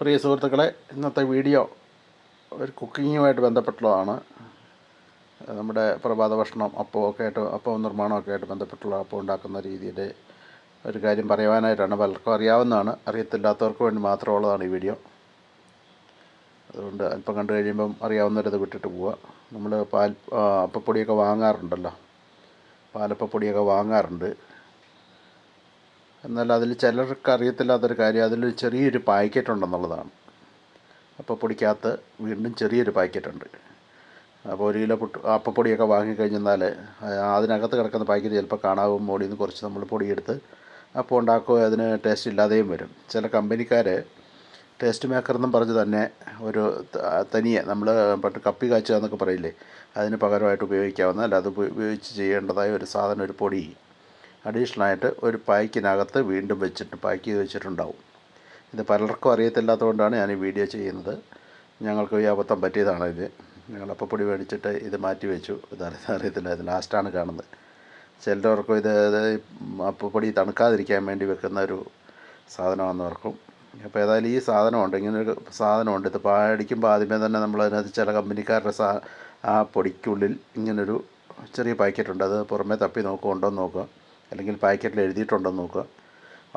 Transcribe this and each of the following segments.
പ്രിയ സുഹൃത്തുക്കളെ ഇന്നത്തെ വീഡിയോ ഒരു കുക്കിങ്ങുമായിട്ട് ബന്ധപ്പെട്ടുള്ളതാണ്. നമ്മുടെ പ്രഭാത ഭക്ഷണം അപ്പമൊക്കെ ആയിട്ട് അപ്പം നിർമ്മാണമൊക്കെ ആയിട്ട് ബന്ധപ്പെട്ടുള്ള അപ്പം ഉണ്ടാക്കുന്ന രീതിയുടെ ഒരു കാര്യം പറയുവാനായിട്ടാണ് പലർക്കും അറിയാവുന്നതാണ്. അറിയത്തില്ലാത്തവർക്ക് വേണ്ടി മാത്രമുള്ളതാണ് ഈ വീഡിയോ. അതുകൊണ്ട് അല്പം കണ്ടു കഴിയുമ്പം അറിയാവുന്നവരത് വിട്ടിട്ട് പോവുക. നമ്മൾ പാൽ അപ്പപ്പൊടിയൊക്കെ വാങ്ങാറുണ്ടല്ലോ. പാലപ്പപ്പൊടിയൊക്കെ വാങ്ങാറുണ്ട്. എന്നാൽ അതിൽ ചിലർക്ക് അറിയത്തില്ലാത്തൊരു കാര്യം അതിൽ ചെറിയൊരു പാക്കറ്റ് ഉണ്ടെന്നുള്ളതാണ് അപ്പോൾ പൊടിക്കകത്ത് വീണ്ടും ചെറിയൊരു പാക്കറ്റ് ഉണ്ട് അപ്പോൾ ഒരു കിലോ പുട്ട് അപ്പപ്പൊടിയൊക്കെ വാങ്ങിക്കഴിഞ്ഞാൽ അതിനകത്ത് കിടക്കുന്ന പാക്കറ്റ് ചിലപ്പോൾ കാണാവും മോളിൽ നിന്ന് കുറച്ച് നമ്മൾ പൊടിയെടുത്ത് അപ്പോൾ ഉണ്ടാക്കുക അതിന് ടേസ്റ്റ് ഇല്ലാതെയും വരും. ചില കമ്പനിക്കാർ ടേസ്റ്റ് മേക്കർ എന്നും പറഞ്ഞ് തന്നെ ഒരു തനിയെ നമ്മൾ പണ്ട് കപ്പി കാച്ചുക എന്നൊക്കെ പറയില്ലേ അതിന് പകരമായിട്ട് ഉപയോഗിക്കാവുന്ന അല്ല അത് ഉപയോഗിച്ച് ചെയ്യേണ്ടതായ ഒരു സാധനം ഒരു പൊടി. അഡീഷണൽ ആയിട്ട് ഒരു പായ്ക്കിനകത്ത് വീണ്ടും വെച്ചിട്ട് പാക്ക് ചെയ്ത് വെച്ചിട്ടുണ്ടാവും. ഇത് പലർക്കും അറിയത്തില്ലാത്തതുകൊണ്ടാണ് ഞാൻ ഈ വീഡിയോ ചെയ്യുന്നത്. ഞങ്ങൾക്ക് ഈ അബദ്ധം പറ്റിയതാണ് ഇത്. ഞങ്ങൾ അപ്പപ്പൊടി മേടിച്ചിട്ട് ഇത് മാറ്റി വെച്ചു. ഇത് അറിയ- അറിയത്തില്ല ഇത് ലാസ്റ്റാണ് കാണുന്നത്. ചിലർക്കും ഇത് അപ്പപ്പൊടി തണുക്കാതിരിക്കാൻ വേണ്ടി വെക്കുന്ന ഒരു സാധനമാണെന്നവർക്കും അപ്പോൾ ഏതായാലും ഈ സാധനമുണ്ട്. ഇങ്ങനൊരു സാധനമുണ്ട്. ഇത് പാടിക്കുമ്പോൾ ആദ്യമേ തന്നെ നമ്മൾ അതിനകത്ത് ചില കമ്പനിക്കാരുടെ സാ ആ പൊടിക്കുള്ളിൽ ഇങ്ങനൊരു ചെറിയ പാക്കറ്റുണ്ട് അത് പുറമേ തപ്പി നോക്കുക ഉണ്ടോ നോക്കുക. അല്ലെങ്കിൽ പാക്കറ്റിൽ എഴുതിയിട്ടുണ്ടോ എന്ന് നോക്കുക.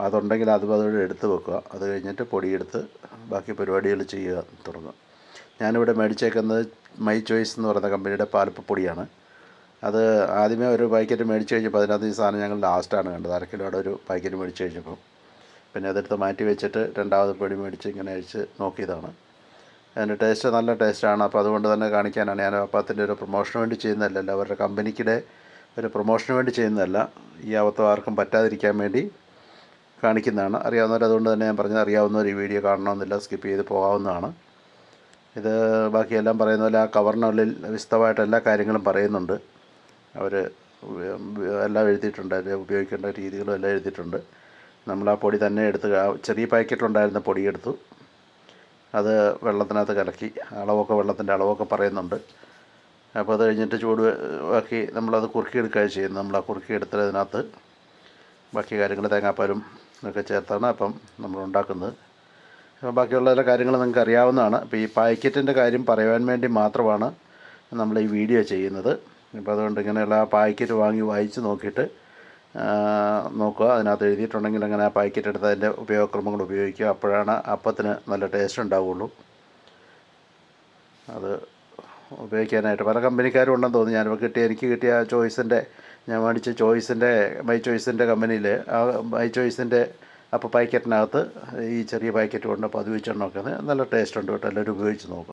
അതുണ്ടെങ്കിൽ അത് അതോടെ എടുത്ത് വെക്കുക. അത് കഴിഞ്ഞിട്ട് പൊടിയെടുത്ത് ബാക്കി പരിപാടികൾ ചെയ്യുക തുടങ്ങുക. ഞാനിവിടെ മേടിച്ചേക്കുന്നത് മൈ ചോയ്സ് എന്ന് പറയുന്ന കമ്പനിയുടെ പാലപ്പപ്പൊടിയാണ് അത് ആദ്യമേ ഒരു പാക്കറ്റ് മേടിച്ച് കഴിഞ്ഞപ്പോൾ അതിനകത്ത് ഈ സാധനം ഞങ്ങൾ ലാസ്റ്റാണ് കണ്ടത്. അര കിലോയുടെ ഒരു പാക്കറ്റ് മേടിച്ച് കഴിഞ്ഞപ്പോൾ പിന്നെ അതെടുത്ത് മാറ്റി വെച്ചിട്ട് രണ്ടാമത് പൊടി മേടിച്ച് ഇങ്ങനെ അഴിച്ച് നോക്കിയതാണ്. അതിന്റെ ടേസ്റ്റ് നല്ല ടേസ്റ്റാണ്. അപ്പോൾ അതുകൊണ്ട് തന്നെ കാണിക്കാനാണ്. ഞാൻ അപ്പത്തിന്റെ ഒരു പ്രൊമോഷന് വേണ്ടി ചെയ്യുന്നതല്ലല്ലോ. അവരുടെ കമ്പനിക്കിടെ ഒരു പ്രൊമോഷന് വേണ്ടി ചെയ്യുന്നതല്ല. ഈ അബദ്ധം ആർക്കും പറ്റാതിരിക്കാൻ വേണ്ടി കാണിക്കുന്നതാണ്. അറിയാവുന്നവർ അതുകൊണ്ട് തന്നെ ഞാൻ പറഞ്ഞത് അറിയാവുന്നവർ ഈ വീഡിയോ കാണണമെന്നില്ല സ്കിപ്പ് ചെയ്ത് പോകാവുന്നതാണ്. ഇത് ബാക്കിയെല്ലാം പറയുന്ന പോലെ ആ കവറിനുള്ളിൽ വിശദമായിട്ട് എല്ലാ കാര്യങ്ങളും പറയുന്നുണ്ട്. അവർ എല്ലാം എഴുതിയിട്ടുണ്ട് അതിൽ ഉപയോഗിക്കേണ്ട രീതികളും എല്ലാം എഴുതിയിട്ടുണ്ട്. നമ്മൾ ആ പൊടി തന്നെ എടുത്ത് ചെറിയ പാക്കറ്റിലുണ്ടായിരുന്ന പൊടി എടുത്തു. അത് വെള്ളത്തിനകത്ത് കലക്കി അളവൊക്കെ വെള്ളത്തിന്റെ അളവൊക്കെ പറയുന്നുണ്ട്. അപ്പോൾ അത് കഴിഞ്ഞിട്ട് ചൂട് ആക്കി നമ്മളത് കുറുക്കിയെടുക്കുകയാണ് ചെയ്യുന്നത്. നമ്മൾ ആ കുറുക്കിയെടുത്ത് അതിനകത്ത് ബാക്കി കാര്യങ്ങൾ തേങ്ങാപ്പാലും ഒക്കെ ചേർത്താണ് അപ്പം നമ്മൾ ഉണ്ടാക്കുന്നത്. അപ്പോൾ ബാക്കിയുള്ള എല്ലാ കാര്യങ്ങളും നിങ്ങൾക്ക് അറിയാവുന്നതാണ്. അപ്പോൾ ഈ പാക്കറ്റിന്റെ കാര്യം പറയാൻ വേണ്ടി മാത്രമാണ് നമ്മൾ ഈ വീഡിയോ ചെയ്യുന്നത്. അപ്പോൾ അതുകൊണ്ട് ഇങ്ങനെയുള്ള ആ പാക്കറ്റ് വാങ്ങി വായിച്ച് നോക്കിയിട്ട് നോക്കുക. അതിനകത്ത് എഴുതിയിട്ടുണ്ടെങ്കിൽ അങ്ങനെ ആ പാക്കറ്റ് എടുത്ത് അതിന്റെ ഉപയോഗക്രമങ്ങൾ ഉപയോഗിക്കുക. അപ്പോഴാണ് അപ്പത്തിന് നല്ല ടേസ്റ്റ് ഉണ്ടാവുള്ളൂ. അത് ഉപയോഗിക്കാനായിട്ട്. പല കമ്പനിക്കാരും ഉണ്ടെന്ന് തോന്നുന്നു. ഞാനിപ്പോൾ കിട്ടിയ എനിക്ക് കിട്ടിയ ചോയ്സിന്റെ ഞാൻ മേടിച്ച ചോയ്സിന്റെ മൈ ചോയ്സിന്റെ കമ്പനിയിൽ ആ മൈ ചോയ്സിന്റെ അപ്പോൾ പാക്കറ്റിനകത്ത് ഈ ചെറിയ പാക്കറ്റ് കൊണ്ട് പതിവിച്ചെണ്ണമൊക്കെ നല്ല ടേസ്റ്റ് ഉണ്ട് കേട്ടോ. എല്ലാവരും ഉപയോഗിച്ച് നോക്കും.